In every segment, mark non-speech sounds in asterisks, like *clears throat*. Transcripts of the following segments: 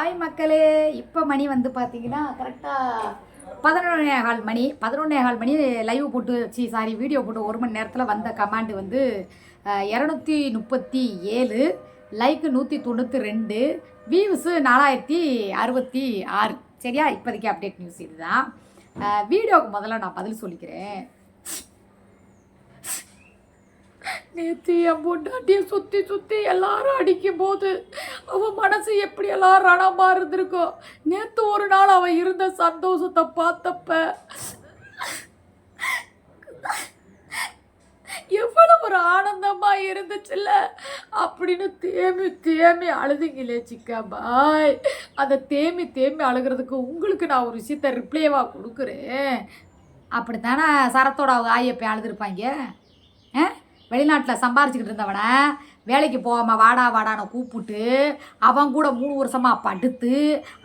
Hi மக்களே இப்போ மணி வந்து பார்த்தீங்கன்னா கரெக்டாக பதினொன்னே கால் மணி பதினொன்னே கால் மணி லைவ் போட்டு சி சாரி வீடியோ போட்டு ஒரு மணி நேரத்தில் வந்த கமாண்டு வந்து இரநூத்தி முப்பத்தி ஏழு லைக்கு நூற்றி தொண்ணூற்றி ரெண்டு வியூஸு நாலாயிரத்தி அறுபத்தி ஆறு. சரியா? இப்போதைக்கு அப்டேட் நியூஸ் இதுதான். வீடியோவுக்கு முதல்ல நான் பதில் சொல்லிக்கிறேன். நேற்று என் பொண்டாட்டியை சுற்றி சுற்றி எல்லாரும் அடிக்கும் போது அவன் மனசு எப்படி எல்லாம் ரணமாக இருந்திருக்கோ? நேற்று ஒரு நாள் அவன் இருந்த சந்தோஷத்தை பார்த்தப்ப எவ்வளவு ஒரு ஆனந்தமா இருந்துச்சுல்ல? அப்படின்னு தேமி தேமி அழுதுங்களே சிக்கா பாய். அதை தேமி தேமி அழுகிறதுக்கு உங்களுக்கு நான் ஒரு விஷயத்த ரிப்ளைவா கொடுக்குறேன். அப்படித்தானே சரத்தோட அவங்க ஆயப்பை அழுதுருப்பாங்க? ஆ? வெளிநாட்டில் சம்பாரிச்சுக்கிட்டு இருந்தவனை வேலைக்கு போகாம வாடா வாடான்னு கூப்பிட்டு அவன் கூட மூணு வருஷமாக படுத்து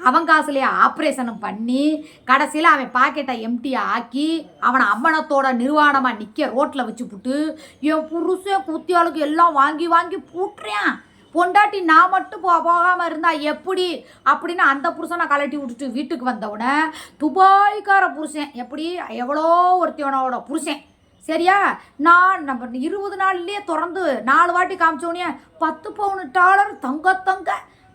அவன் காசுலேயே ஆப்ரேஷனும் பண்ணி கடைசியில் அவன் பாக்கெட்டை எம்டியை ஆக்கி அவனை அம்மனத்தோட நிர்வாணமாக நிற்க ரோட்டில் வச்சு புட்டு என் புருஷன் குத்தியாளுக்கு எல்லாம் வாங்கி வாங்கி பூட்டுறேன். பொண்டாட்டி நான் மட்டும் போ போகாமல் இருந்தால் எப்படி? அப்படின்னு அந்த புருஷனை கலட்டி விட்டுட்டு வீட்டுக்கு வந்தவுடனே துபாய்க்கார புருஷன் எப்படி? எவ்வளோ ஒருத்தியவனோட புருஷன். சரியா? நான் நம்ம இருபது நாள்லேயே திறந்து நாலு வாட்டி காமிச்சோடனே பத்து பவுன் டாலர் தங்க தங்க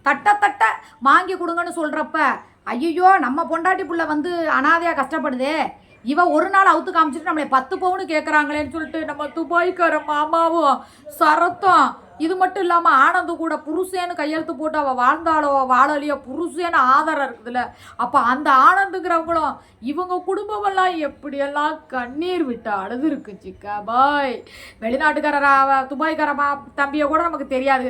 தட்ட தட்ட வாங்கி கொடுங்கன்னு சொல்கிறப்ப ஐயோ நம்ம பொண்டாட்டி புள்ள வந்து அனாதையாக கஷ்டப்படுதே. இவ ஒரு நாள் அவுத்து காமிச்சிட்டு நம்மளை பத்து பவுனு கேட்குறாங்களேன்னு சொல்லிட்டு நம்ம துபாய்க்கார மாமாவும் சரத்தும் இது மட்டும் இல்லாமல் ஆனந்து கூட புருஷேன்னு கையெழுத்து போட்டு அவள் வாழ்ந்தாளோ வாழலையோ புருஷேன்னு ஆதாரம் இருக்குதுல்ல. அப்போ அந்த ஆனந்துங்கிறவங்களும் இவங்க குடும்பமெல்லாம் எப்படியெல்லாம் கண்ணீர் விட்டு அழுது இருக்கு சிக்கா பாய். வெளிநாட்டுக்காரரா துபாய்க்காரமா தம்பியை கூட நமக்கு தெரியாது.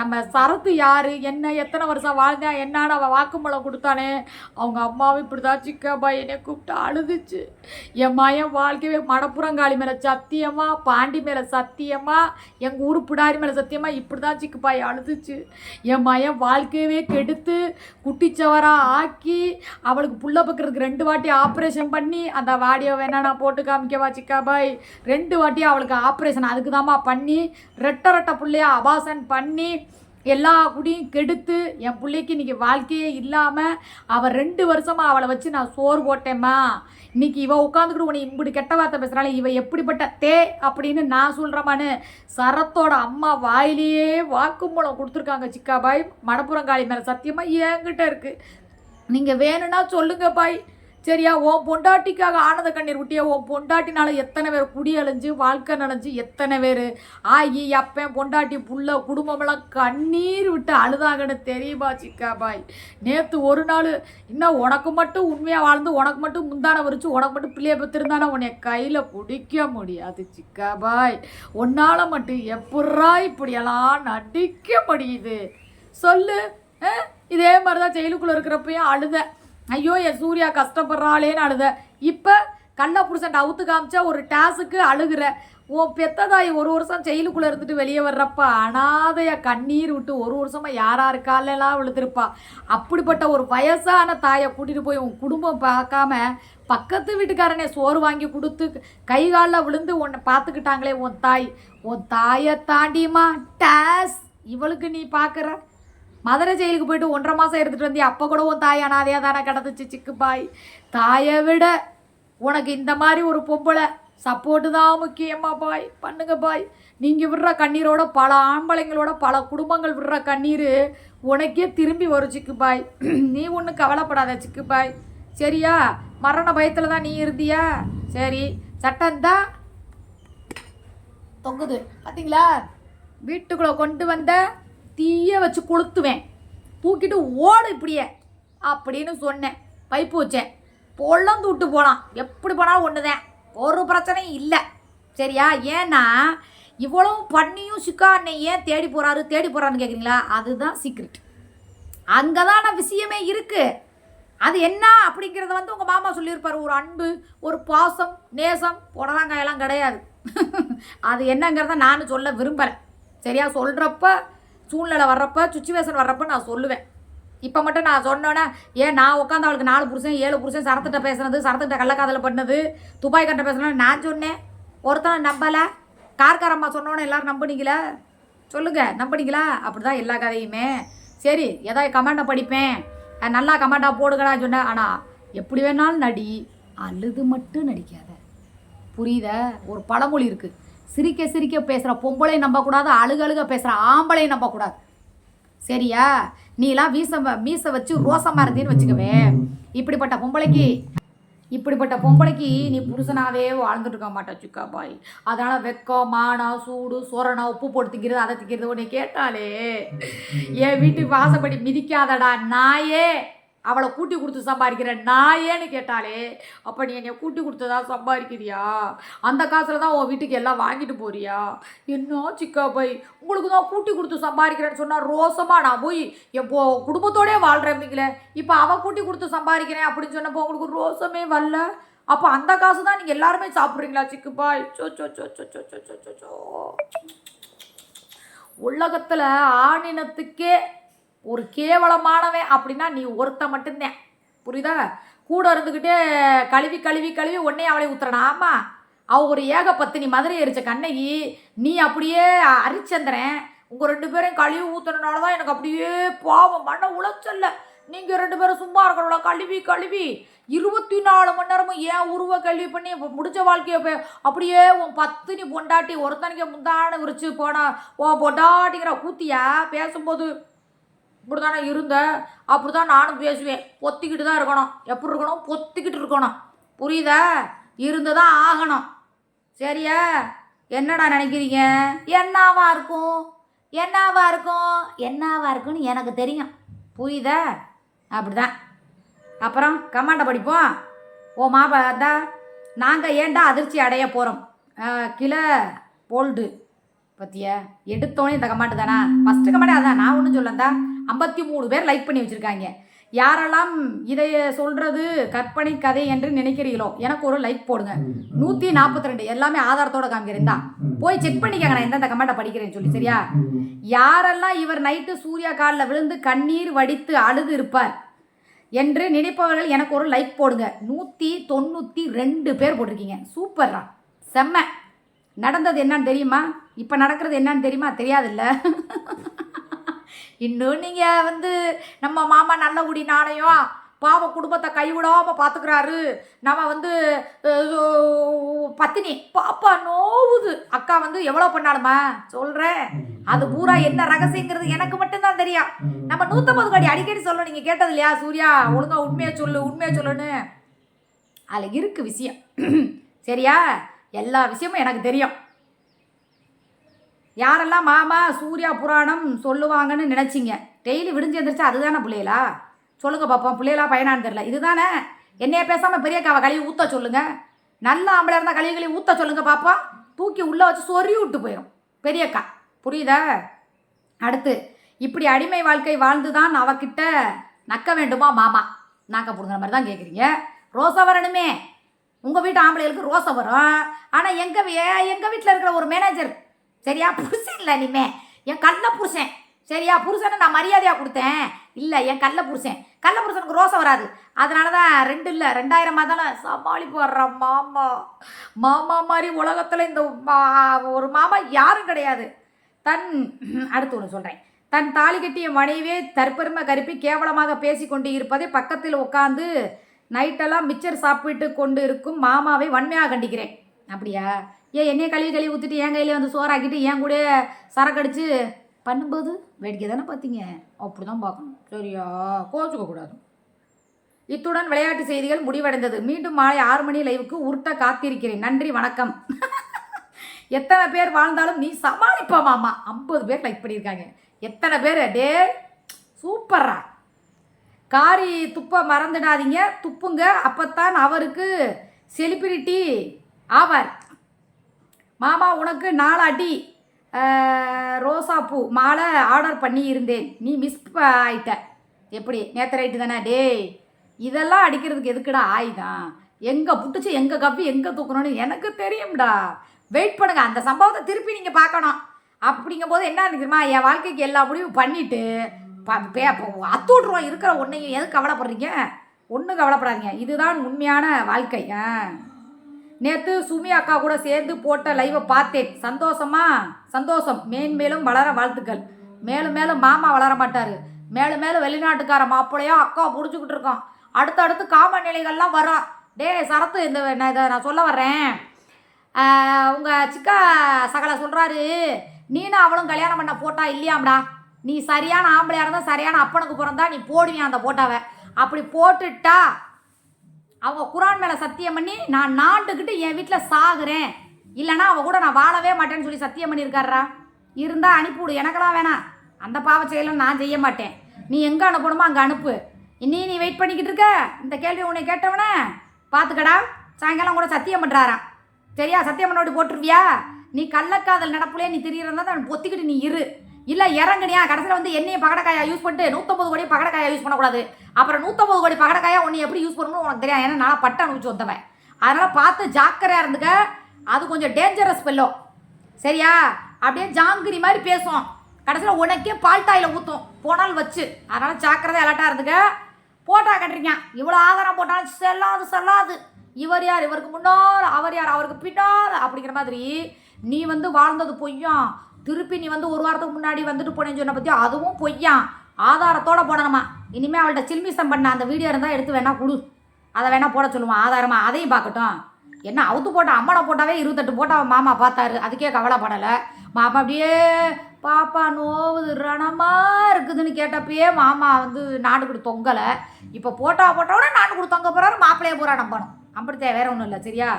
நம்ம சரத்து யார்? என்ன எத்தனை வருஷம் வாழ்ந்தேன் என்னன்னு அவள் வாக்குமூலம் கொடுத்தானே. அவங்க அம்மாவும் இப்படி தான் சிக்கா பாய் என்னை கூப்பிட்டு அழுதுச்சு. என் மாயன் வாழ்க்கையே மடப்புறங்காளி மேலே சத்தியமாக பாண்டி மேலே சத்தியமாக எங்கள் ஊர் பிடாரி மேலே சத்தியமாக இப்படி தான் சிக்குப்பாய் அழுதுச்சு. என் மயன் வாழ்க்கையவே கெடுத்து குட்டிச்சவராக ஆக்கி அவளுக்கு புள்ள பக்கிறதுக்கு ரெண்டு வாட்டி ஆப்ரேஷன் பண்ணி அந்த வாடியோ வேணா நான் போட்டு காமிக்கவா சிக்கா பாய்? ரெண்டு வாட்டி அவளுக்கு ஆப்ரேஷன் அதுக்கு பண்ணி ரெட்ட ரெட்ட பிள்ளையாக அபாசன் பண்ணி எல்லா குடியும் கெடுத்து என் பிள்ளைக்கு இன்னைக்கு வாழ்க்கையே இல்லாமல் அவள் ரெண்டு வருஷமாக அவளை வச்சு நான் சோறு போட்டேம்மா. இன்னைக்கு இவள் உட்காந்துக்கிட்டு உன்னை இப்படி கெட்ட வார்த்தை பேசுகிறாள் இவள் எப்படிப்பட்ட தே அப்படின்னு நான் சொல்கிறமான்னு சரத்தோட அம்மா வாயிலேயே வாக்குமூலம் கொடுத்துருக்காங்க சிக்காபாய் மணப்புறங்காளி மேலே சத்தியமாக என்கிட்ட இருக்குது நீங்கள் வேணும்னா சொல்லுங்க பாய். சரியா உன் பொண்டாட்டிக்காக ஆனந்த கண்ணீர் விட்டியா உன் பொண்டாட்டினால எத்தனை பேர் குடி அழிஞ்சு வாழ்க்கை நனைஞ்சு எத்தனை பேர்? ஆகி அப்பன் பொண்டாட்டி புள்ள குடும்பமெல்லாம் கண்ணீர் விட்டு அழுதாங்கன்னு தெரியுமா சிக்கா பாய்? நேற்று ஒரு நாள் இன்னும் உனக்கு மட்டும் உண்மையாக வாழ்ந்து உனக்கு மட்டும் முந்தான வரிச்சு உனக்கு மட்டும் பிள்ளைய பெற்றிருந்தானே உன்னை கையில் பிடிக்க முடியாது சிக்கா பாய். உன்னால் மட்டும் எப்பட்றா இப்படியெல்லாம் நடிக்க முடியுது? சொல்லு இதே மாதிரி தான் ஜெயிலுக்குள்ளே இருக்கிறப்பையும் அழுத. ஐயோ என் சூர்யா கஷ்டப்படுறாளேன்னு அழுத. இப்போ கள்ள புருஷன் அவுத்து காமிச்சா ஒரு டாஸுக்கு அழுகிற. உன் பெத்ததாய் ஒரு வருஷம் ஜெயிலுக்குள்ளே இருந்துட்டு வெளியே வர்றப்ப அனாதைய கண்ணீர் விட்டு ஒரு வருஷமாக யாரா காலெல்லாம் விழுந்திருப்பா. அப்படிப்பட்ட ஒரு வயசான தாயை கூட்டிகிட்டு போய் உன் குடும்பம் பார்க்காம பக்கத்து வீட்டுக்காரனே சோறு வாங்கி கொடுத்து கை காலில் விழுந்து உன்னை பார்த்துக்கிட்டாங்களே உன் தாய். உன் தாயை தாண்டியுமா டாஸ் இவளுக்கு நீ பார்க்குற. மதுரை ஜெயிலுக்கு போயிட்டு ஒன்றரை மாதம் எடுத்துகிட்டு வந்து அப்போ கூட உன் தாய் அனாதையாக தானே கிடந்துச்சு சிக்கு பாய். தாயை விட உனக்கு இந்த மாதிரி ஒரு பொம்பளை சப்போர்ட்டு தான் முக்கியமா பாய். பண்ணுங்க பாய். நீங்கள் விடுற கண்ணீரோட பல ஆம்பளைங்களோட பல குடும்பங்கள் விடுற கண்ணீர் உனக்கே திரும்பி வரும் சிக்கு பாய். *clears throat* நீ ஒன்றும் கவலைப்படாத சிக்கு பாய். சரியா? மரண பயத்தில் தான் நீ இருந்தியா? சரி. சட்டம் தான் தொங்குது. பார்த்தீங்களா வீட்டுக்குள்ளே கொண்டு வந்த தீய வச்சு கொளுத்துவேன். தூக்கிட்டு ஓடு இப்படியே. அப்படின்னு சொன்னேன். பைப்பு வச்சேன். பொழந்து விட்டு போகலாம் எப்படி போனாலும் ஒன்று தான் ஒரு பிரச்சனையும் இல்லை. சரியா? ஏன்னா இவ்வளவு பண்ணியும் சிக்கா அண்ணன் ஏன் தேடி போகிறாரு தேடி போகிறான்னு கேட்குறீங்களா அதுதான் சீக்ரெட் அங்கே தான் விஷயமே இருக்குது அது என்ன அப்படிங்கிறத வந்து உங்கள் மாமா சொல்லியிருப்பார். ஒரு அன்பு ஒரு பாசம் நேசம் புடலங்காயெல்லாம் கிடையாது. *laughs* அது என்னங்கிறத நான் சொல்ல விரும்பலை. சரியா? சொல்கிறப்ப சூழ்நிலை வர்றப்ப சுச்சுவேஷன் வர்றப்ப நான் சொல்லுவேன். இப்போ மட்டும் நான் சொன்னோன்னே ஏன் நான் உட்காந்து அவளுக்கு நாலு புருஷன் ஏழு புருஷன் சரத்துட்ட பேசுனது சரத்துட்ட கள்ளக்காதல் பண்ணது துபாய் கட்ட பேசுனது நான் சொன்னேன். ஒருத்தனை நம்பலை. கார்காரம்மா சொன்னோன்னே எல்லாரும் நம்புனீங்களா? சொல்லுங்கள் நம்புனீங்களா? அப்படி தான் எல்லா கதையுமே. சரி ஏதாவது கமெண்டை படிப்பேன். நல்லா கமெண்டாக போடுங்கடா சொன்னேன். ஆனால் எப்படி வேணாலும் நடி. அழுது மட்டும் நடிக்காத. புரியுத? ஒரு பழமொழி இருக்குது சிரிக்க சிரிக்க பேசுகிற பொம்பளை நம்பக்கூடாது அழுக அழுக பேசுகிற ஆம்பளை நம்பக்கூடாது. சரியா? நீலாம் வீச மீச வச்சு ரோசமாக இருந்தேன்னு வச்சுக்கவே. இப்படிப்பட்ட பொம்பளைக்கு இப்படிப்பட்ட பொம்பளைக்கு நீ புருஷனாவே வாழ்ந்துட்டு இருக்க மாட்டா சுக்கா பாய். அதனால வெக்கம் மானம் சூடு சோரணம் உப்பு போட்டு திங்கிறது அதை திங்கிறது உன்னை கேட்டாலே என் வீட்டு வாசப்படி மிதிக்காதடா நாயே. அவளை கூட்டி கொடுத்து சம்பாதிக்கிற நாயேன்னு கேட்டாலே அப்போ நீ என்னை கூட்டி கொடுத்ததா சம்பாதிக்கிறியா? அந்த காசில் தான் உன் வீட்டுக்கு எல்லாம் வாங்கிட்டு போறியா? என்ன சிக்கா போய் உங்களுக்கு தான் கூட்டி கொடுத்து சம்பாதிக்கிறேன்னு சொன்னால் ரோசமாக நான் போய் எப்போ குடும்பத்தோடே வாழ்கிறேன் இப்போ அவள் கூட்டி கொடுத்து சம்பாதிக்கிறேன் அப்படின்னு சொன்னப்போ உங்களுக்கு ரோசமே வரல? அப்போ அந்த காசு தான் நீங்கள் எல்லாருமே சாப்பிட்றீங்களா சிக்குப்பாய் சோ சோ சோ சோ சோ சோ சோ சோ சோ. உலகத்தில் ஆணினத்துக்கே ஒரு கேவலமானவன் அப்படின்னா நீ ஒருத்த மட்டும்தான். புரியுதா? கூட இருந்துக்கிட்டே கழுவி கழுவி கழுவி உடனே அவளை ஊத்துறனா? ஆமாம் அவ ஒரு ஏக பத்தினி மதுரை எரிச்ச கண்ணகி நீ அப்படியே அரிச்சந்திரன். உங்கள் ரெண்டு பேரையும் கழுவி ஊற்றுறனால தான் எனக்கு அப்படியே பாவம். மன உளைச்சல்ல நீங்கள் ரெண்டு பேரும் சும்மா இருக்கணும்ல. கழுவி கழுவி. இருபத்தி நாலு மணி நேரமும் ஏன் உருவ கல்வி பண்ணி முடிச்ச வாழ்க்கையை போய் அப்படியே உன் பத்தினி பொண்டாட்டி ஒருத்தனிக்க முந்தான விரிச்சு போனா ஓ பொண்டாட்டிங்கிற கூத்தியா? பேசும்போது இப்படி தானே இருந்த? அப்படி தான் நானும் பேசுவேன். பொத்திக்கிட்டு தான் இருக்கணும். எப்படி இருக்கணும்? பொத்திக்கிட்டு இருக்கணும். புரியுதா? இருந்து தான் ஆகணும். சரியா? என்னடா நினைக்கிறீங்க? என்னவா இருக்கும்? என்னவா இருக்கும்? என்னவா இருக்கும்னு எனக்கு தெரியும். புரியுதா? அப்படிதான். அப்புறம் கமாண்டை படிப்போம். ஓ மாபா நாங்கள் ஏன்டா அதிர்ச்சி அடைய போகிறோம் கிலோ போல்டு பத்தியா? எடுத்தோன்னே இந்த கமாண்டு தானா? ஃபஸ்ட்டு கமாண்டே அதான். நான் ஒன்றும் சொல்லந்தா ஐம்பத்தி மூணு பேர் லைக் பண்ணி வச்சுருக்காங்க. யாரெல்லாம் இதை சொல்கிறது கற்பனை கதை என்று நினைக்கிறீங்களோ எனக்கு ஒரு லைக் போடுங்க. நூற்றி நாற்பத்தி ரெண்டு எல்லாமே ஆதாரத்தோட காமிக்கிறேன் தான். போய் செக் பண்ணிக்கங்க நான் எந்தெந்த கமெண்ட்டை படிக்கிறேன்னு சொல்லி சரியா? யாரெல்லாம் இவர் நைட்டு சூர்யா காலில் விழுந்து கண்ணீர் வடித்து அழுது இருப்பார் என்று நினைப்பவர்கள் எனக்கு ஒரு லைக் போடுங்க. நூற்றி தொண்ணூற்றி ரெண்டு பேர் போட்டிருக்கீங்க. சூப்பர்ரா செம்ம. நடந்தது என்னன்னு தெரியுமா? இப்போ நடக்கிறது என்னன்னு தெரியுமா? தெரியாதுல்ல. *laughs* இன்னும் நீங்கள் வந்து நம்ம மாமா நல்ல குடி நாணயம் பாவம் குடும்பத்தை கைவிடாமல் பார்த்துக்கிறாரு நம்ம வந்து பத்தினி பாப்பா நோவுது. அக்கா வந்து எவ்வளோ பண்ணாலுமா? சொல்கிறேன் அது பூரா என்ன ரகசியங்கிறது எனக்கு மட்டும்தான் தெரியும் நம்ம நூற்றம்பது கோடி அடிக்கடி சொல்லணும் நீங்கள் கேட்டது இல்லையா சூர்யா? ஒழுங்கா உண்மையை சொல்லு உண்மையை சொல்லுன்னு. அதில் இருக்குது விஷயம். *clears throat* சரியா? எல்லா விஷயமும் எனக்கு தெரியும். யாரெல்லாம் மாமா சூர்யா புராணம் சொல்லுவாங்கன்னு நினச்சிங்க? டெய்லி விடிஞ்சு எந்திரிச்சா அதுதானே பிள்ளைகளா? சொல்லுங்கள் பார்ப்போம் பிள்ளைகளா பயனான்னு தெரில இதுதானே? என்னைய பேசாமல் பெரிய பெரியக்காவை கழுவி ஊற்ற சொல்லுங்கள் நல்ல ஆம்பளை இருந்தால் கழுவி கழுவி ஊற்ற சொல்லுங்கள் பார்ப்போம் தூக்கி உள்ளே வச்சு சொறி விட்டு போயிடும் பெரியக்கா புரியுதா? அடுத்து இப்படி அடிமை வாழ்க்கை வாழ்ந்து தான் அவகிட்ட நக்க வேண்டுமா மாமா? நாக்க பிடுங்குற மாதிரி தான் கேட்குறீங்க ரோசா வரணுமே. உங்கள் வீட்டு ஆம்பளைகளுக்கு ரோசை வரும். ஆனால் எங்கள் எங்கள் வீட்டில் இருக்கிற ஒரு மேனேஜர் சரியா? புருஷன் இல்லை இனிமே. என் கள்ள புருஷன். சரியா? புருஷனை நான் மரியாதையாக கொடுத்தேன். இல்லை என் கள்ள புருஷன். கள்ள புருஷனுக்கு ரோசை வராது. அதனால தான் ரெண்டு இல்லை ரெண்டாயிரமா தானே சமாளிப்பு வர்ற மாமா. மாமா மாதிரி உலகத்தில் இந்த மா- ஒரு மாமா யாரும் கிடையாது. தன் அடுத்து ஒன்று சொல்கிறேன் தன் தாலி கட்டிய மனைவியே தற்பெருமை கருப்பி கேவலமாக பேசி கொண்டு இருப்பதை பக்கத்தில் உட்காந்து நைட்டெல்லாம் மிச்சர் சாப்பிட்டு கொண்டு இருக்கும் மாமாவை வன்மையாக கண்டிக்கிறேன். அப்படியா? ஏன் என்னையை கழுவி கழுவி ஊற்றிட்டு என் கையிலே வந்து சோறாக்கிட்டு என் கூட சரக்கடிச்சு பண்ணும்போது வேடிக்கை தானே பார்த்தீங்க? அப்படி தான் பார்க்கணும். சரியா? கோச்சுக்கக்கூடாது இத்துடன் விளையாட்டு செய்திகள் முடிவடைந்தது. மீண்டும் மாலை ஆறு மணி லைவுக்கு உருட்ட காத்திருக்கிறேன். நன்றி வணக்கம். *laughs* எத்தனை பேர் வாழ்ந்தாலும் நீ சமாளிப்பா மாமா. ஐம்பது பேர் லைக் பண்ணியிருக்காங்க எத்தனை பேர்? டே சூப்பர்ரா. காரி துப்ப மறந்துடாதீங்க. துப்புங்க. அப்போத்தான் அவருக்கு செலிபிரிட்டி ஆவார். மாமா உனக்கு நாலாட்டி ரோசாப்பூ மாலை ஆர்டர் பண்ணி இருந்தேன் நீ மிஸ் ஆயிட்ட. எப்படி? நேற்று ரைட்டு தானே? டேய் இதெல்லாம் அடிக்கிறதுக்கு எதுக்குடா ஆயுதம்? எங்கே புட்டுச்சு எங்கே கப்பி எங்கே தூக்கணும்னு எனக்கு தெரியும்டா. வெயிட் பண்ணுங்கள் அந்த சம்பவத்தை திருப்பி நீங்கள் பார்க்கணும். அப்படிங்கும்போது என்ன தெரியுமா? என் வாழ்க்கைக்கு எல்லா முடிவும் பண்ணிவிட்டு ப- பே- அத்து விட்ருவோம் இருக்கிற ஒன்றையும் எதுக்கு கவலைப்படுறீங்க? ஒன்றும் கவலைப்படாதீங்க. இதுதான் உண்மையான வாழ்க்கை. ஆ. நேற்று சுமி அக்கா கூட சேர்ந்து போட்ட லைவை பார்த்தேன். சந்தோஷமா? சந்தோஷம். மேன்மேலும் வளர வாழ்த்துக்கள். மேலும் மேலும் மாமா வளர மாட்டார். மேலும் மேலும் வெளிநாட்டுக்கார மாப்பிள்ளையோ அக்கா பிடிச்சிக்கிட்டு இருக்கோம் அடுத்தடுத்து காம நிலைகள்லாம் வரும் டே சரத்து இந்த நான் இதை நான் சொல்ல வர்றேன். உங்கள் சிக்கா சகலை சொல்கிறாரு நீனும் அவளும் கல்யாணம் பண்ண போட்டா இல்லையாம்டா. நீ சரியான ஆம்பளையாக இருந்தால் சரியான அப்பனுக்கு பிறந்தா நீ போடுவியா அந்த போட்டாவை. அப்படி போட்டுட்டா அவங்க குரான் மேலே சத்தியம் பண்ணி நான் நாண்டுக்கிட்டு என் வீட்டில் சாகுறேன். இல்லைனா அவள் கூட நான் வாழவே மாட்டேன்னு சொல்லி சத்தியம் பண்ணியிருக்காரா இருந்தால் அனுப்பிவிடு. எனக்கெல்லாம் வேணாம். அந்த பாவ செயலும் நான் செய்ய மாட்டேன். நீ எங்கே அனுப்பணுமோ அங்கே அனுப்பு. இனி நீ வெயிட் பண்ணிக்கிட்டு இருக்க. இந்த கேள்வி உன்னை கேட்டவனே பார்த்துக்கடா சாயங்காலம் கூட சத்தியம் பண்ணுறாராம் சரியா? சத்தியம் பண்ண போட்டுருவியா? நீ கள்ளக்காதல் நடப்புலே நீ திரியறதா தான் பொத்திக்கிட்டு நீ இரு. இல்லை இறங்குனியா? கடைசியில் வந்து எண்ணெயை பகடக்காயா யூஸ் பண்ணிட்டு நூற்றம்பது கோடி பகடக்காயா யூஸ் பண்ணக்கூடாது. அப்புறம் நூற்றம்பது கோடி பகடக்காயா ஒன்று எப்படி யூஸ் பண்ணணும்னு உனக்கு தெரியாது. ஏன்னா நான் பட்ட அனுப்பிச்சு வந்தவன். அதனால் பார்த்து ஜாக்கிரதையாக இருந்துக்க. அது கொஞ்சம் டேஞ்சரஸ் பெல்லோ சரியா? அப்படியே ஜாங்கிரி மாதிரி பேசும். கடைசியில் உனக்கே பால் தாயில் ஊற்றும் போனால் வச்சு. அதனால் ஜாக்கிரதை அலர்ட்டாக இருந்துக்க. போட்டா கட்டுறீங்க. இவ்வளோ ஆதாரம் போட்டாலும் செல்லாது செல்லாது. இவர் யார்? இவருக்கு முன்னால் அவர் யார்? அவருக்கு பின்னால். அப்படிங்கிற மாதிரி நீ வந்து வாழ்ந்தது பொய்யும் திருப்பி நீ வந்து ஒரு வாரத்துக்கு முன்னாடி வந்துட்டு போனேன்னு சொன்ன பற்றி அதுவும் பொய்யா. ஆதாரத்தோட போடணுமா இனிமேல் அவள்கிட்ட சில்மிசம் பண்ண அந்த வீடியோ இருந்தால் எடுத்து வேணால் கொடு. அதை வேணால் போட சொல்லுவான் ஆதாரமாக அதையும் பார்க்கட்டும். என்ன அவுத்து போட்ட அம்மனை போட்டாவே இருபத்தெட்டு போட்டால் அவன் மாமா பார்த்தாரு. அதுக்கே கவலைப்படலை. மாமா அப்படியே பாப்பா நோவுது ரணமாக இருக்குதுன்னு கேட்டப்பயே மாமா வந்து நாடுக்குடி தொங்கலை. இப்போ போட்டா போட்டோட நாடுக்குடி தொங்க போகிறாரு மாப்பிள்ளையே போகிறா நம்பணும். தேவை வேற ஒன்றும் இல்லை. சரியா?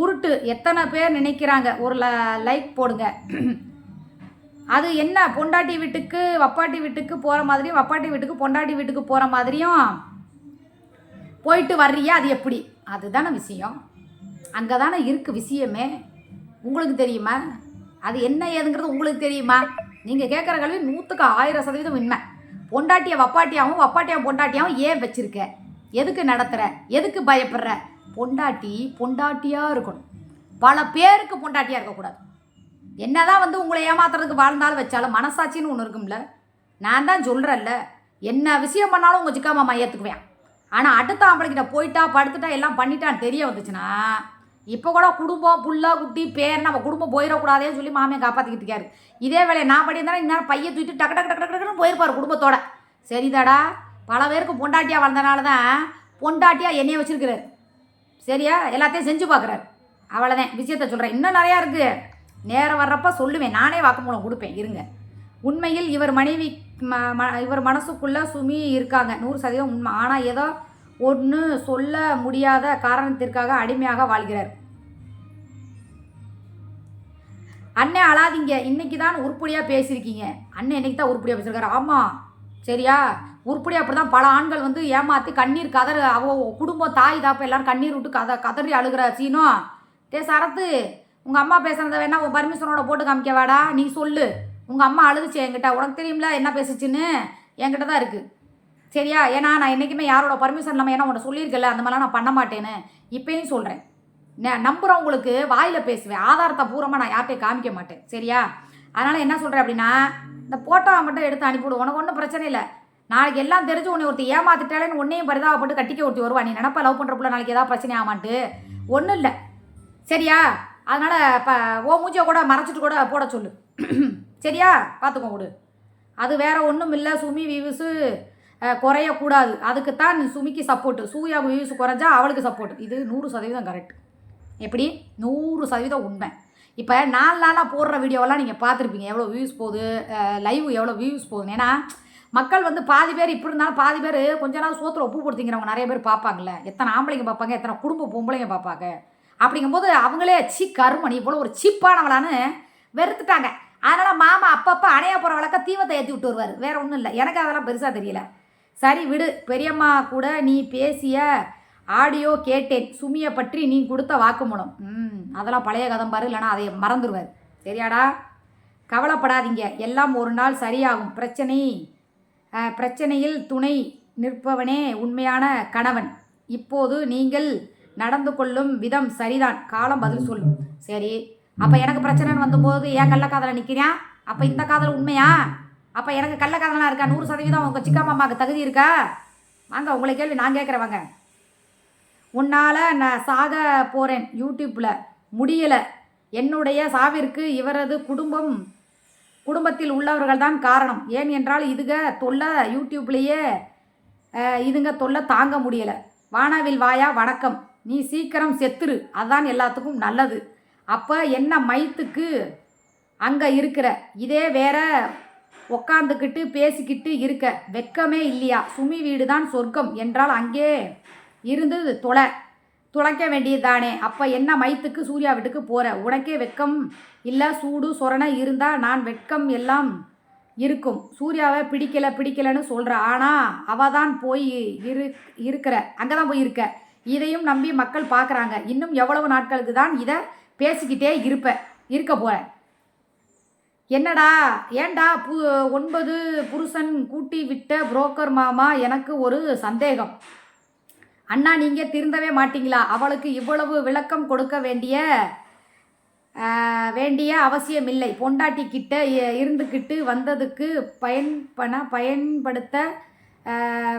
உருட்டு எத்தனை பேர் நினைக்கிறாங்க. ஒரு ல லைக் போடுங்க. அது என்ன பொண்டாட்டி வீட்டுக்கு வப்பாட்டி வீட்டுக்கு போகிற மாதிரியும் வப்பாட்டி வீட்டுக்கு பொண்டாட்டி வீட்டுக்கு போகிற மாதிரியும் போயிட்டு வர்றியா அது எப்படி? அதுதானே விஷயம். அங்கே தானே இருக்குது விஷயமே. உங்களுக்கு தெரியுமா? அது என்ன ஏதுங்கிறது உங்களுக்கு தெரியுமா? நீங்கள் கேட்குற கல்வி நூற்றுக்கு ஆயிரம் சதவீதம் உண்மை. பொண்டாட்டியை வப்பாட்டியாகவும் வப்பாட்டியாவும் பொண்டாட்டியாகவும் ஏன் வச்சுருக்க? எதுக்கு நடத்துகிற எதுக்கு பயப்படுற? பொண்டாட்டி பொண்டாட்டியாக இருக்கணும். பல பேருக்கு பொண்டாட்டியாக இருக்கக்கூடாது. என்னதான் வந்து உங்களை ஏமாத்துறதுக்கு வாழ்ந்தாலும் வச்சாலும் மனசாட்சின்னு ஒன்று இருக்கும்ல. நான் தான் சொல்கிறேன்ல என்ன விஷயம் பண்ணாலும் உங்கள் சிக்கா மாமா ஏற்றுக்குவேன் ஆனால் அடுத்த ஆம்பளைக்கிட்ட போயிட்டா படுத்துட்டா எல்லாம் பண்ணிட்டான்னு தெரிய வந்துச்சுன்னா இப்போ கூட குடும்பம் புல்லா குட்டி பேர் நம்ம குடும்பம் போயிடக்கூடாதேன்னு சொல்லி மாமியை காப்பாற்றிக்கிட்டு இருக்காரு. இதே வேலையை நான் பண்ணியிருந்தா இந்நேரம் பையன் தூக்கிட்டு டக்கு டக்கு டக்கு டக்குன்னு போயிருப்பார் குடும்பத்தோட. சரிதாடா பல பேருக்கு பொண்டாட்டியாக வளர்ந்தனால தான் பொண்டாட்டியாக என்னைய வச்சுருக்கிறார். சரியா? எல்லாத்தையும் செஞ்சு பார்க்குறாரு அவ்வளோதான் விஷயத்த சொல்கிறேன் இன்னும் நிறையா இருக்குது நேரம் வர்றப்ப சொல்லுவேன். நானே வாக்குமூலம் கொடுப்பேன். இருங்க. உண்மையில் இவர் மனைவி ம ம- இவர் மனசுக்குள்ளே சுமி இருக்காங்க. நூறு சதவீதம் உண்மை. ஆனால் ஏதோ ஒன்று சொல்ல முடியாத காரணத்திற்காக அடிமையாக வாழ்கிறார். அண்ணே அழாதீங்க. இன்னைக்கு தான் உருப்படியாக பேசியிருக்கீங்க. அண்ணன் இன்னைக்கு தான் உருப்படியாக பேசியிருக்காரு. ஆமாம் சரியா? உருப்படியாக அப்படி தான் பல ஆண்கள் வந்து ஏமாற்றி கண்ணீர் கதறு அவ குடும்பம் தாய் தாப்ப எல்லாரும் கண்ணீர் விட்டு கத கதறி அழுகிற. சீனும் டே சரத்து. உங்கள் அம்மா பேசுனதை வேணா உன் பர்மிஷனோட போட்டு காமிக்க வாடா நீ சொல்லு. உங்கள் அம்மா அழுதுச்சு என்கிட்ட. உனக்கு தெரியும்ல என்ன பேசுச்சுன்னு? என்கிட்ட தான் இருக்குது சரியா? ஏன்னா நான் என்றைக்குமே யாரோட பர்மிஷன் இல்லாமல் ஏன்னா உன்னை சொல்லியிருக்கல அந்த மாதிரிலாம் நான் பண்ண மாட்டேன்னு. இப்பயும் சொல்கிறேன் நான் நம்புகிறவங்களுக்கு வாயில் பேசுவேன். ஆதாரத்தை பூரமாக நான் யார்கிட்டையும் காமிக்க மாட்டேன். சரியா? அதனால் என்ன சொல்கிறேன் அப்படின்னா இந்த போட்டோவை மட்டும் எடுத்து அனுப்பிவிடு. உனக்கு ஒன்றும் பிரச்சனை இல்லை. நாளைக்கு எல்லாம் தெரிஞ்சு உன்னை ஒருத்தி ஏமாத்திட்டாலேன்னு உன்னையும் பரிதாபப்பட்டு கட்டிக்க ஒருத்தி வருவா. நீ நினப்பா லவ் பண்ணுற நாளைக்கு ஏதாவது பிரச்சனை ஆமான்ட்டு. ஒன்றும் இல்லை. சரியா? அதனால் இப்போ ஓ மூஞ்சியை கூட மறைச்சிட்டு கூட போட சொல்லு. சரியா? பார்த்துக்கோ கொடு அது வேறு ஒன்றும் இல்லை. சுமி வியூஸு குறையக்கூடாது அதுக்கு தான் நீ சுமிக்கு சப்போர்ட்டு சூயா வியூஸ் குறைஞ்சா அவளுக்கு சப்போர்ட் இது நூறு சதவீதம் கரெக்ட் எப்படி? நூறு சதவீதம் உண்மை. இப்போ நாலு நாளாக போடுற வீடியோவெல்லாம் நீங்கள் பார்த்துருப்பீங்க. எவ்வளோ வியூஸ் போகுது? லைவ் எவ்வளோ வியூஸ் போகுது? ஏன்னா மக்கள் வந்து பாதி பேர் இப்படி இருந்தாலும் பாதி பேர் கொஞ்ச நாள் சோத்தில் உப்பு கொடுத்தீங்கிறவங்க நிறைய பேர் பார்ப்பாங்கல்ல. எத்தனை ஆம்பளைங்க பார்ப்பாங்க எத்தனை குடும்ப பொம்பளைங்க பார்ப்பாங்க. அப்படிங்கும்போது அவங்களே சி கருமணி இவ்வளோ ஒரு சீப்பானவளான்னு வெறுத்துட்டாங்க. அதனால் மாமா அப்பப்போ அணைய போகிற வழக்க தீவத்தை ஏற்றி விட்டு வருவார். வேறு ஒன்றும் இல்லை. எனக்கு அதெல்லாம் பெருசாக தெரியல. சரி விடு பெரியம்மா கூட நீ பேசிய ஆடியோ கேட்டேன். சுமியை பற்றி நீ கொடுத்த வாக்குமூலம். ம் அதெல்லாம் பழைய கதம் பாரு இல்லைன்னா அதை மறந்துடுவார் சரியாடா? கவலைப்படாதீங்க. எல்லாம் ஒரு நாள் சரியாகும். பிரச்சனை பிரச்சனையில் துணை நிற்பவனே உண்மையான கணவன். இப்போது நீங்கள் நடந்து கொள்ளும் விதம் சரிதான். காலம் பதில் சொல்லும். சரி. அப்போ எனக்கு பிரச்சனைன்னு வந்தபோது ஏன் கள்ளக்காதல நிற்கிறான் அப்போ இந்த காதல் உண்மையா? அப்போ எனக்கு கள்ளக்காதலாம் இருக்கா? நூறு சதவீதம் உங்கள் சிக்கா மாமாவுக்கு தகுதி இருக்கா? வாங்க உங்களை கேள்வி நான் கேட்குறேன் வாங்க. உன்னால் நான் சாக போகிறேன் யூடியூப்பில் முடியலை. என்னுடைய சாவிற்கு இவரது குடும்பம் குடும்பத்தில் உள்ளவர்கள் தான் காரணம். ஏன் என்றால் இதுக தொல்லை யூடியூப்லேயே இதுங்க தொல்லை தாங்க முடியலை. வானாவில் வாயா வணக்கம். நீ சீக்கிரம் செத்துரு. அதான் எல்லாத்துக்கும் நல்லது. அப்போ என்ன மைத்துக்கு அங்கே இருக்கிற? இதே வேற உக்காந்துக்கிட்டு பேசிக்கிட்டு இருக்க. வெக்கமே இல்லையா? சுமி வீடு தான் சொர்க்கம். என்றால் அங்கே இருந்து தொலை. துளைக்க வேண்டியதுதானே. அப்போ என்ன மைத்துக்கு சூர்யா வீட்டுக்கு போகிற உனக்கே வெக்கம் இல்லை? சூடு சொரணை இருந்தால் நான் வெட்கம் எல்லாம் இருக்கும். சூர்யாவை பிடிக்கலை பிடிக்கலன்னு சொல்கிற ஆனால் அவ தான் போய் இரு இருக்கிற. அங்கே தான் போய் இருக்க. இதையும் நம்பி மக்கள் பார்க்குறாங்க. இன்னும் எவ்வளவு நாட்களுக்கு தான் இதை பேசிக்கிட்டே இருப்பேன் இருக்க போகிறேன் என்னடா ஏன்டா பு ஒன்பது புருஷன் கூட்டி விட்ட புரோக்கர் மாமா எனக்கு ஒரு சந்தேகம். அண்ணா நீங்கள் திருந்தவே மாட்டிங்களா? அவளுக்கு இவ்வளவு விளக்கம் கொடுக்க வேண்டிய வேண்டிய வேண்டிய அவசியமில்லை. பொண்டாட்டி கிட்ட இருந்துக்கிட்டு வந்ததுக்கு பயன் பயன்படுத்த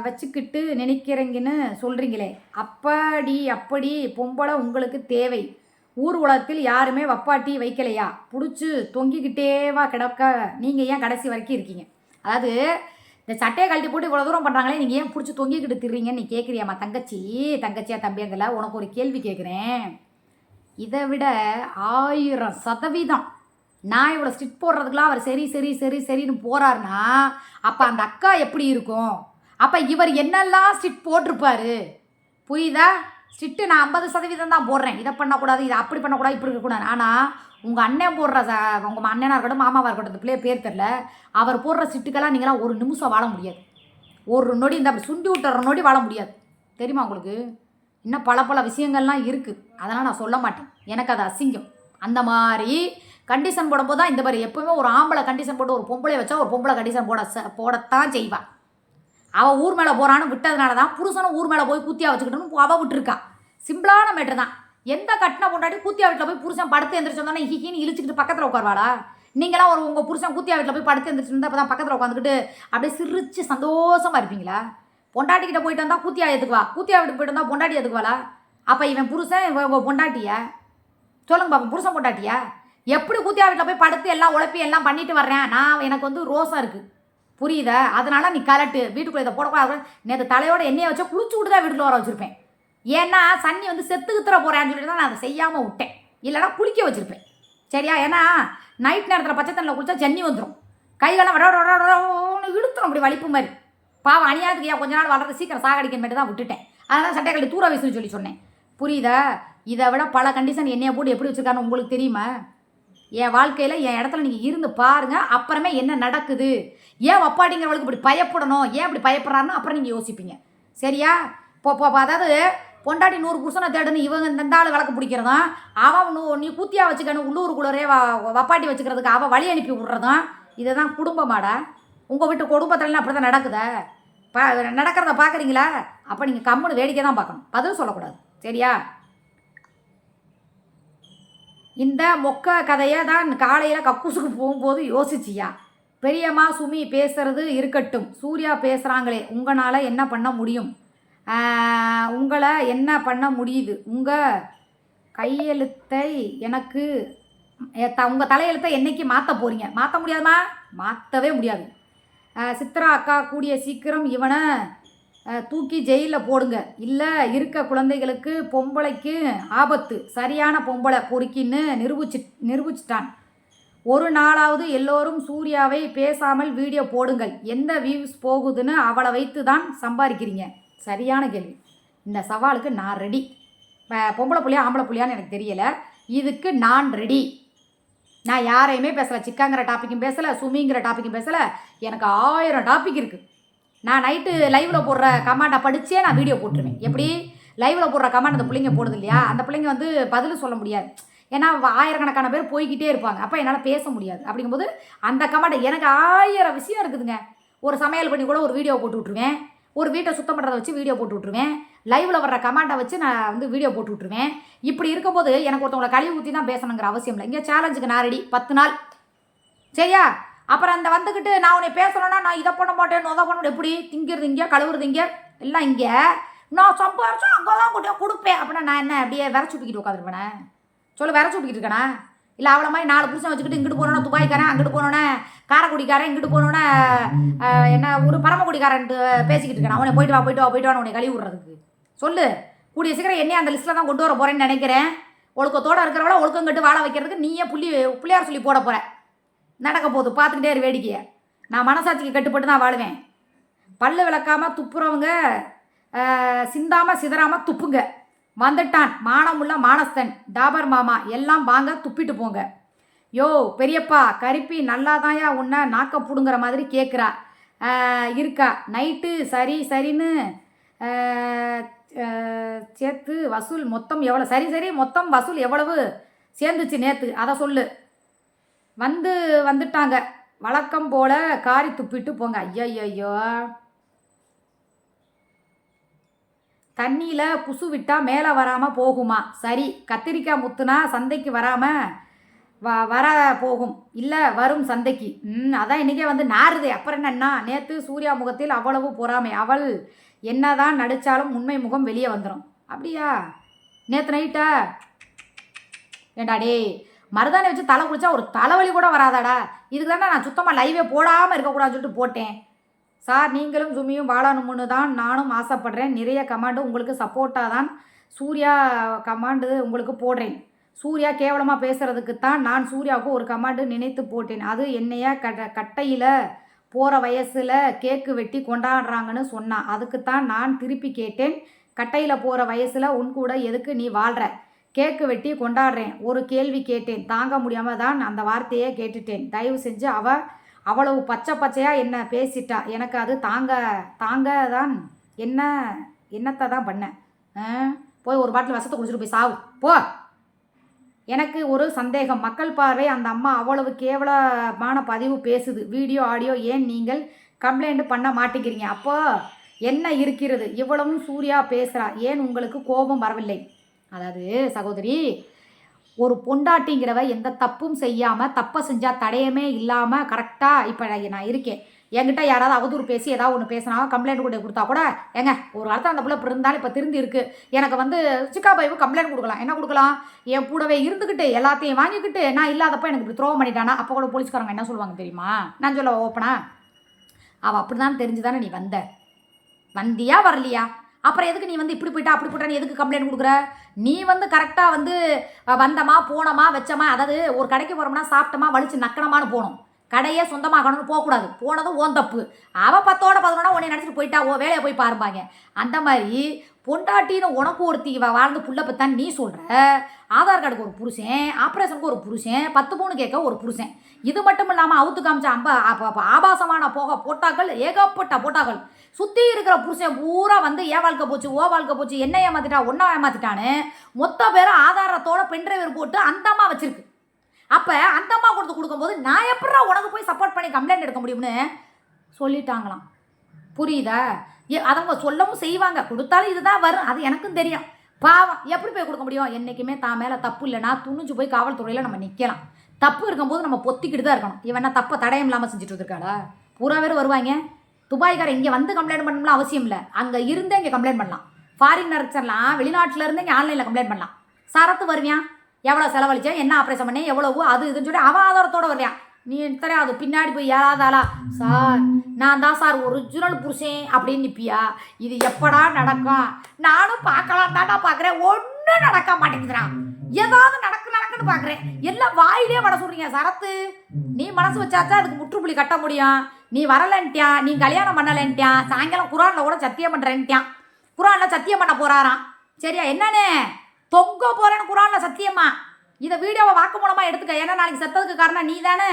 வச்சுக்கிட்டு நினைக்கிறீங்கன்னு சொல்கிறீங்களே அப்படி அப்படி பொம்பளை உங்களுக்கு தேவை. ஊர் உலகத்தில் யாருமே வப்பாட்டி வைக்கலையா? பிடிச்சி தொங்கிக்கிட்டேவா கிடக்க. நீங்கள் ஏன் கடைசி வரைக்கும் இருக்கீங்க? அதாவது இந்த சட்டையை கழட்டி போட்டு இவ்வளோ தூரம் பண்ணுறாங்களே நீங்கள் ஏன் பிடிச்சி தொங்கிக்கிட்டு திரிறீங்கன்னு நீ கேட்குறியாம்மா தங்கச்சி தங்கச்சியா தம்பியங்கள உனக்கு ஒரு கேள்வி கேட்குறேன் இதை விட ஆயிரம் சதவீதம். நான் இவ்வளோ ஸ்டிட் போடுறதுக்குலாம் அவர் சரி சரி சரி சரின்னு போகிறாருன்னா அப்போ அந்த அக்கா எப்படி இருக்கும்? அப்போ இவர் என்னெல்லாம் ஸ்டிட் போட்டிருப்பாரு? புரியுதா? ஸ்டிட்டு நான் ஐம்பது சதவீதம் தான் போடுறேன். இதை பண்ணக்கூடாது இதை அப்படி பண்ணக்கூடாது இப்படி இருக்கக்கூடாது ஆனால் உங்கள் அண்ணன் போடுற ச உங்கள் அண்ணனாக இருக்கட்டும் மாமாவாக இருக்கட்டும் இந்த பிள்ளைய பேர் தெரில அவர் போடுற சிட்டுக்கெல்லாம் நீங்களாம் ஒரு நிமிஷம் வாழ முடியாது. ஒரு நொடி இந்த அப்படி சுண்டி விட்டுற நொடி வாழ முடியாது. தெரியுமா உங்களுக்கு? இன்னும் பல பல விஷயங்கள்லாம் இருக்குது அதெல்லாம் நான் சொல்ல மாட்டேன். எனக்கு அது அசிங்கம். அந்த மாதிரி கண்டிஷன் போடும்போது தான் இந்த மாதிரி எப்பவுமே ஒரு ஆம்பளை கண்டிஷன் போட்டு ஒரு பொம்பளை வச்சா ஒரு பொம்பளை கண்டிஷன் போட ச- போடத்தான் செய்வாள் அவள் ஊர் மேலே போகிறான்னு விட்டதுனால தான் புருஷனும் ஊர் மேலே போய் கூத்தியா வச்சுக்கிட்டோன்னு அவள் விட்டுருக்கா. சிம்பிளான மேட்ரு தான். எந்த கட்டின பொண்டாட்டி கூத்தியா வீட்டில் போய் புருஷன் படுத்து எந்திரிச்சு ஹிஹின்னு இழிச்சிக்கிட்டு பக்கத்தில் உட்காருவாளா? நீங்களாம் ஒரு உங்கள் புருஷன் கூத்தியா வீட்டில் போய் படுத்து எந்திரிச்சிருந்தா அப்போ தான் பக்கத்தில் உட்காந்துக்கிட்டு அப்படியே சிரிச்சு சந்தோஷமா இருப்பீங்களா? பொண்டாட்டிக்கிட்ட போயிட்டு வந்தால் கூத்தியா எதுக்குவா கூத்தியா வீட்டுக்கு போயிட்டு வந்தால் பொண்டாட்டி எதுக்குவாளா அப்போ இவன் புருஷன் இவன் பொண்டாட்டியா? சொல்லுங்க பாப்பா புருஷன் பொண்டாட்டியா? எப்படி கூத்தியா வீட்டில் போய் படுத்து எல்லாம் உழப்பி எல்லாம் பண்ணிட்டு வர்றேன்? நான் எனக்கு வந்து ரோசம் இருக்குது புரியுதா? அதனால நீ கலட்டு. வீட்டுக்குள்ளே இதை போடக்கூடாது. நேற்று தலையோட எண்ணெயை வச்சா குளிச்சு விட்டு தான் வீட்டுக்குள்ள வர வச்சுருப்பேன். ஏன்னா சன்னி வந்து செத்து கித்துற போகிறேன்னு சொல்லிட்டு தான் நான் அதை செய்யாமல் விட்டேன். இல்லைன்னா குளிக்க வச்சுருப்பேன். சரியா? ஏன்னா நைட் நேரத்தில் பச்சை தண்ணியில் குளித்தா ஜன்னி வந்துடும் கைகள்லாம் வட வட வட வடன்னு இழுத்துரும். அப்படி வலிப்பு மாதிரி. பாவம் அணியாதுக்கு ஏன் கொஞ்ச நாள் வளர்றது சீக்கிரம் சாகடிக்க மட்டும் தான் விட்டுட்டேன். அதனால் சட்டை கழட்டி தூர வீசுன்னு சொல்லி சொன்னேன். புரியுதா? இதை விட பல கண்டிஷன் என்னைய போட்டு எப்படி வச்சுருக்கான்னு உங்களுக்கு தெரியுமா? என் வாழ்க்கையில் என் இடத்துல நீங்கள் இருந்து பாருங்கள் அப்புறமே என்ன நடக்குது? ஏன் வப்பாட்டிங்கிறவளுக்கு இப்படி பயப்படணும்? ஏன் இப்படி பயப்படுறாருன்னு அப்புறம் நீங்கள் யோசிப்பீங்க. சரியா? இப்போ இப்போ அதாவது பொண்டாட்டி நூறு புருஷனை தேடுன்னு இவங்க இந்த ஆள் விளக்கு பிடிக்கிறதும் அவன் நூ நீ கூத்தியா வச்சுக்கணும் உள்ளூருக்குள்ளரே வப்பாட்டி வச்சுக்கிறதுக்கு அவள் வழி அனுப்பி விட்றதும் இதுதான் குடும்பமாடா. உங்கள் வீட்டு குடும்பத்துலலாம் அப்படி தான் நடக்குதா. பா நடக்கிறத பார்க்குறீங்களா அப்போ நீங்கள் கம்முன்னு வேடிக்கை தான் பார்க்கணும். பதில் சொல்லக்கூடாது. சரியா? இந்த மொக்க கதையை தான் காலையில் கக்கூசுக்கு போகும்போது யோசிச்சியா? பெரியம்மா சுமி பேசுறது இருக்கட்டும். சூர்யா பேசுகிறாங்களே உங்களால் என்ன பண்ண முடியும்? உங்களை என்ன பண்ண முடியுது? உங்கள் கையெழுத்தை எனக்கு த உங்கள் தலையெழுத்தை என்னைக்கு மாற்ற போகிறீங்க மாற்ற முடியாதுமா? மாற்றவே முடியாது. சித்ரா அக்கா கூடிய சீக்கிரம் இவனை தூக்கி ஜெயிலில் போடுங்க. இல்லை இருக்க குழந்தைகளுக்கு பொம்பளைக்கு ஆபத்து. சரியான பொம்பளை பொறுக்கின்னு நிரூபிச்சு நிரூபிச்சிட்டான். ஒரு நாளாவது எல்லோரும் சூர்யாவை பேசாமல் வீடியோ போடுங்கள். எந்த வியூஸ் போகுதுன்னு அவளை வைத்து தான் சம்பாதிக்கிறீங்க. சரியான கேள்வி. இந்த சவாலுக்கு நான் ரெடி பொம்பளை புள்ளியா ஆம்பளை புள்ளியான்னு எனக்கு தெரியலை. இதுக்கு நான் ரெடி நான் யாரையுமே பேசலை. சிக்காங்கிற டாப்பிக்கும் பேசலை. சுமிங்கிற டாப்பிக்கும் பேசலை. எனக்கு ஆயிரம் டாபிக் இருக்குது நான் நைட்டு லைவில் போடுற கமாண்டை படித்தே நான் வீடியோ போட்டுருவேன். எப்படி? லைவில் போடுற கமாண்ட் அந்த பிள்ளைங்க போடுது இல்லையா? அந்த பிள்ளைங்க வந்து பதில் சொல்ல முடியாது. ஏன்னா ஆயிரக்கணக்கான பேர் போய்கிட்டே இருப்பாங்க. அப்போ என்னால் பேச முடியாது. அப்படிங்கும்போது அந்த கமெண்ட் எனக்கு ஆயிரம் விஷயம் இருக்குதுங்க. ஒரு சமையல் பண்ணி கூட ஒரு வீடியோ போட்டு விட்ருவேன் ஒரு வீட்டை சுத்தம் பண்ணுறத வச்சு வீடியோ போட்டு விட்ருவேன் லைவில் வர்ற கமெண்ட்டை வச்சு நான் வந்து வீடியோ போட்டு விட்ருவேன் இப்படி இருக்கும்போது எனக்கு ஒருத்தவங்களை கழிவு ஊற்றி தான் பேசணுங்கிற அவசியம் இல்லை. இங்கே சேலஞ்சுக்கு நான் ரெடி பத்து நாள். சரியா? அப்புறம் அந்த வந்துக்கிட்டு நான் உன்னை பேசணும்னா நான் இதை பண்ண மாட்டேன் அதை பண்ண எப்படி? திங்கிறது இங்கே கழுவுறது இங்கே. எல்லாம் இங்கே. நான் சம்பாரிச்சா அங்கே தான் கொண்டு கொடுப்பேன். அப்படின்னா நான் என்ன அப்படியே விரைச்சு தூக்கிட்டு உட்காந்துருப்பேனே சொல்லு வேற தூக்கிட்டு இருக்கானா? இல்லை அவளை மாதிரி நாலு புருஷன் வச்சுக்கிட்டு இங்கிட்டு போனோன்னா துபாய்க்காரன் அங்கிட்டு போனோன்னே காரக்குடிக்காரன் இங்கிட்டு போனோன்னே என்ன ஒரு பரமக்குடிக்காரன்ட்டு பேசிக்கிட்டு இருக்கேன். அவனை போயிட்டு வா போயிட்டு வா போயிட்டு வா உன்னை கழுவி விட்றதுக்கு. சொல்லு கூடிய சீக்கிரம் என்னையே அந்த லிஸ்ட்டில் தான் கொண்டு வர போகிறேன்னு நினைக்கிறேன். ஒழுக்கத்தோடு இருக்கிறவள ஒழுக்கம் கட்டு வாழ வைக்கிறதுக்கு நீயே புள்ளி பிள்ளையார் சொல்லி போட போகிற நடக்க போகுது பார்த்துக்கிட்டே இரு வேடிக்கையை. நான் மனசாட்சிக்கு கட்டுப்பட்டு தான் வாழுவேன். பல்லு விளக்காமல் துப்புறவங்க சிந்தாமல் சிதறாமல் துப்புங்க. வந்துட்டான். மானமுள்ள மானஸ்தன் டாபர் மாமா எல்லாம் வாங்க துப்பிட்டு போங்க. யோ பெரியப்பா கரிப்பி நல்லாதாயா உன்னை நாக்க பிடுங்குற மாதிரி கேட்குறா இருக்கா. நைட்டு சரி சரின்னு சேர்த்து வசூல் மொத்தம் எவ்வளோ சரி சரி மொத்தம் வசூல் எவ்வளவு? சேர்ந்துச்சு நேற்று அதை சொல்லு. வந்து வந்துட்டாங்க. வழக்கம் போல காரி துப்பிட்டு போங்க. ஐயோ தண்ணியில் குசு விட்டால் மேலே வராமல் போகுமா? சரி கத்திரிக்காய் முத்துனா சந்தைக்கு வராமல் வ வர போகும். இல்லை வரும் சந்தைக்கு. ம் அதான் இன்றைக்கே வந்து நாறுது. அப்புறம் என்னன்னா நேற்று சூர்யா முகத்தில் அவ்வளவு பொறாமை. அவள் என்னதான் நடித்தாலும் உண்மை முகம் வெளியே வந்துடும் அப்படியா? நேற்று நைட்டா ஏண்டா டேய் மருதாணி வச்சு தலை குளிச்சா ஒரு தலைவலி கூட வராதாடா. இதுக்கு தானே நான் சுத்தமாக லைவே போடாமல் இருக்கக்கூடாதுன்னு சொல்லிட்டு போட்டேன். சார் நீங்களும் சுமியும் வாழணும்னு தான் நானும் ஆசைப்படுறேன். நிறைய கமாண்டு உங்களுக்கு சப்போர்ட்டாக தான் சூர்யா கமாண்டு உங்களுக்கு போடுறேன். சூர்யா கேவலமாக பேசுகிறதுக்கு தான் நான் சூர்யாவுக்கு ஒரு கமாண்டு நினைத்து போட்டேன். அது என்னையா கட்ட கட்டையில் போகிற வயசில் கேக்கு வெட்டி கொண்டாடுறாங்கன்னு சொன்னான் அதுக்கு தான் நான் திருப்பி கேட்டேன். கட்டையில் போகிற வயசில் உன் கூட எதுக்கு நீ வாழ்கிற கேக்கு வெட்டி கொண்டாடுறேன். ஒரு கேள்வி கேட்டேன். தாங்க முடியாமல் தான் அந்த வார்த்தையே கேட்டுட்டேன். தயவு செஞ்சு அவள் அவ்வளவு பச்சை பச்சையாக என்ன பேசிட்டா? எனக்கு அது தாங்க தாங்க தான் என்ன என்னத்தை தான் பண்ணேன். போய் ஒரு பாட்டில் விஷத்தை குடிச்சிட்டு போய் சாவு. போ. எனக்கு ஒரு சந்தேகம். மக்கள் பார்வை அந்த அம்மா அவ்வளவு கேவலமான பதிவு பேசுது. வீடியோ ஆடியோ ஏன் நீங்கள் கம்ப்ளைண்ட் பண்ண மாட்டேங்கிறீங்க? அப்போ என்ன இருக்கிறது? இவ்வளவும் சூர்யா பேசுகிறா ஏன் உங்களுக்கு கோபம் வரவில்லை? அதாவது சகோதரி ஒரு பொண்டாட்டிங்கிறவ எந்த தப்பும் செய்யாமல் தப்பை செஞ்சால் தடையமே இல்லாமல் கரெக்டாக இப்போ நான் இருக்கேன். என்கிட்ட யாராவது அவதூறு பேசி ஏதாவது ஒன்று பேசினா கம்ப்ளைண்ட் கூட கொடுத்தா கூட ஏங்க ஒரு வாரத்தில் அந்த பிள்ளை இருந்தாலும் இப்போ திருந்தி இருக்குது எனக்கு வந்து சிக்கா பைவு கம்ப்ளைண்ட் கொடுக்கலாம். என்ன கொடுக்கலாம்? என் கூடவே இருந்துக்கிட்டு எல்லாத்தையும் வாங்கிக்கிட்டு நான் இல்லாதப்ப எனக்கு இப்படி த்ரோ பண்ணிட்டானா? அப்போ கூட போலீஸ்காரங்க என்ன சொல்லுவாங்க தெரியுமா? நான் சொல்ல ஓப்பனா அவள் அப்படி தான் தெரிஞ்சு தானே நீ வந்த. வந்தியா வரலையா? அப்புறம் எதுக்கு நீ வந்து இப்படி போயிட்டா அப்படி போயிட்டா எதுக்கு கம்ப்ளைண்ட் கொடுக்குற? நீ வந்து கரெக்டாக வந்து வந்தமா போனோமா வச்சமா அதாவது ஒரு கடைக்கு போகிறோம்னா சாப்பிட்டோமா வலிச்சு நக்கணமான்னு போகணும். கடையே சொந்தமாகணும்னு போகக்கூடாது. போனதும் ஓன் தப்பு. அவள் பத்தோட பதினொன்னா உன்னை நினச்சிட்டு போயிட்டா ஓ வேலையை போய் பாருப்பாங்க அந்த மாதிரி பொண்டாட்டின்னு உனக்கு ஒருத்தி இவ வாழ்ந்து புள்ள பத்தான் நீ சொல்கிற ஆதார் கார்டுக்கு ஒரு புருஷன் ஆப்ரேஷனுக்கு ஒரு புருஷன் பத்து மூணு கேட்க ஒரு புருஷன். இது மட்டும் இல்லாமல் அவுத்து காமிச்ச அம்ப அப்ப- ஆபாசமான போக போட்டாக்கள் ஏகப்பட்ட போட்டாக்கள். சுற்றி இருக்கிற புருஷன் பூரா வந்து ஏன் வாழ்க்கை போச்சு ஓ வாழ்க்கை போச்சு என்ன ஏமாத்திட்டா ஒன்றா ஏமாத்திட்டான்னு மொத்த பேரும் ஆதாரத்தோட பென்ட்ரைவர் போட்டு அந்தம்மா வச்சிருக்கு. அப்போ அந்தம்மா கொடுத்து கொடுக்கும்போது நான் எப்படா உனக்கு போய் சப்போர்ட் பண்ணி கம்ப்ளைண்ட் எடுக்க முடியும்னு சொல்லிட்டாங்களாம். புரியுதா? அதவங்க சொல்லவும் செய்வாங்க. கொடுத்தாலும் இதுதான் வரும். அது எனக்கும் தெரியும். பாவம். எப்படி போய் கொடுக்க முடியும்? என்றைக்குமே தான் மேலே தப்பு இல்லைன்னா துணிஞ்சு போய் காவல்துறையில் நம்ம நிற்கலாம் தப்பு இருக்கும்போது நம்ம பொத்திக்கிட்டு தான் இருக்கணும். இவன் தப்பை தடயம் இல்லாமல் செஞ்சுட்டு இருக்காடா பூரா பேர் வருவாங்க துபாய்க்காரன் இங்கே வந்து கம்ப்ளைண்ட் பண்ணணும்லாம் அவசியம் இல்லை. அங்கே இருந்தே இங்கே கம்ப்ளைண்ட் பண்ணலாம். ஃபாரின் நடிச்சிடலாம் வெளிநாட்டில் இருந்து இங்கே ஆன்லைனில் கம்ப்ளைண்ட் பண்ணலாம். சரத்து வருவியான் எவ்வளோ செலவழிச்சேன் என்ன ஆப்ரேஷன் பண்ணேன் எவ்வளவு? அது இதுன்னு சொல்லி அவன் ஆதாரத்தோடு வருவியான் நீ தெரியாது அது பின்னாடி போய் ஏறாதாளா சார் நான் தான் சார் ஒரிஜினல் புருஷன் அப்படின்னு நிற்பியா இது எப்படா நடக்கும்? நானும் பார்க்கலாம் தாண்டா பார்க்குறேன் ஒன்றும் நடக்க மாட்டேங்குதுடா. ஏதாவது நடக்கு நடக்குன்னு பார்க்குறேன் எல்லாம் வாயிலே வட சொல்கிறீங்க சரத்து. நீ மனசு வச்சாச்சா அதுக்கு முற்றுப்புள்ளி கட்ட முடியும். நீ வரலன்ட்டியான் நீ கல்யாணம் பண்ணலன்ட்டியான் சாயங்காலம் குரானில் கூட சத்தியம் பண்ணுறேன்ட்டியான் குரானில் சத்தியம் பண்ண போகிறாராம் சரியா என்னண்ணே? தொங்க போகிறேன்னு குரானில் சத்தியமா? இதை வீடியோவை வாக்கு மூலமாக எடுத்துக்க. ஏன்னா நாளைக்கு செத்ததுக்கு காரணம் நீ தானே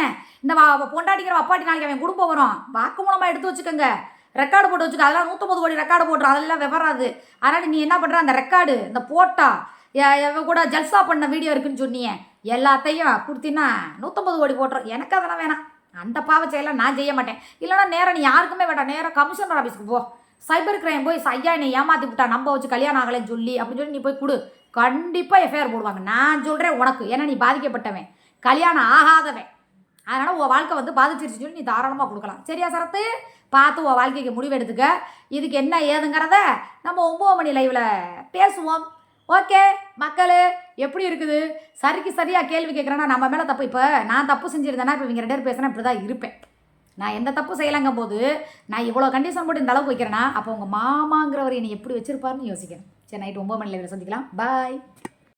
இந்த வா- பொண்டாட்டிக்கிற அப்பாட்டி நாளைக்கு அவன் குடும்பம் வரும். வாக்கு மூலமாக எடுத்து வச்சுக்கோங்க. ரெக்கார்டு போட்டு வச்சுக்க. அதெல்லாம் நூற்றம்பது கோடி ரெக்கார்டு போட்டுரும் அதெல்லாம் விவராது. அதனால் நீ என்ன பண்ணுற அந்த ரெக்கார்டு இந்த போட்டா எ- கூட ஜல்சா பண்ண வீடியோ இருக்குன்னு சொன்னியே. எல்லாத்தையும் கொடுத்தீங்கன்னா நூற்றம்பது கோடி போட்டுரும். எனக்கு அதெல்லாம் வேணாம். அந்த பாவ செயலை நான் செய்ய மாட்டேன். இல்லைன்னா நேரம் நீ யாருக்குமே வேண்டாம். நேராக கமிஷனர் ஆஃபீஸ்க்கு போ. சைபர் கிரைம் போய் ஐயா என்னை ஏமாத்தி விட்டா நம்ப வச்சு கல்யாணம் ஆகலைன்னு சொல்லி அப்படின்னு சொல்லி நீ போய் கொடு. கண்டிப்பாக எஃப்ஐஆர் போடுவாங்க. நான் சொல்கிறேன் உனக்கு. ஏன்னா நீ பாதிக்கப்பட்டவன். கல்யாணம் ஆகாதவன். அதனால் உன் வாழ்க்கை வந்து பாதிச்சிருச்சுன்னு சொல்லி நீ தாராளமாக கொடுக்கலாம். சரியா சரத்து? பார்த்து உன் வாழ்க்கைக்கு முடிவெடுத்துக்க இதுக்கு என்ன ஏதுங்கிறத நம்ம ஒம்பது மணி லைவில் பேசுவோம். ஓகே மக்களே எப்படி இருக்குது? சரிக்கு சரியாக கேள்வி கேட்குறேன்னா நம்ம மேலே தப்பு. இப்போ நான் தப்பு செஞ்சுருந்தேன்னா இப்போ இவங்க ரெண்டு பேர் பேசுனா இப்படி தான் இருப்பேன். நான் எந்த தப்பு செய்யலைங்க போது நான் இவ்வளோ கண்டிஷன் போட்டு இந்த அளவுக்கு வைக்கிறேன்னா அப்போ உங்கள் மாமாங்கிறவர் என்னை எப்படி வச்சிருப்பாருன்னு யோசிக்கிறேன் சரி நைட் ஒம்பது மணியில் சந்திக்கலாம். பாய்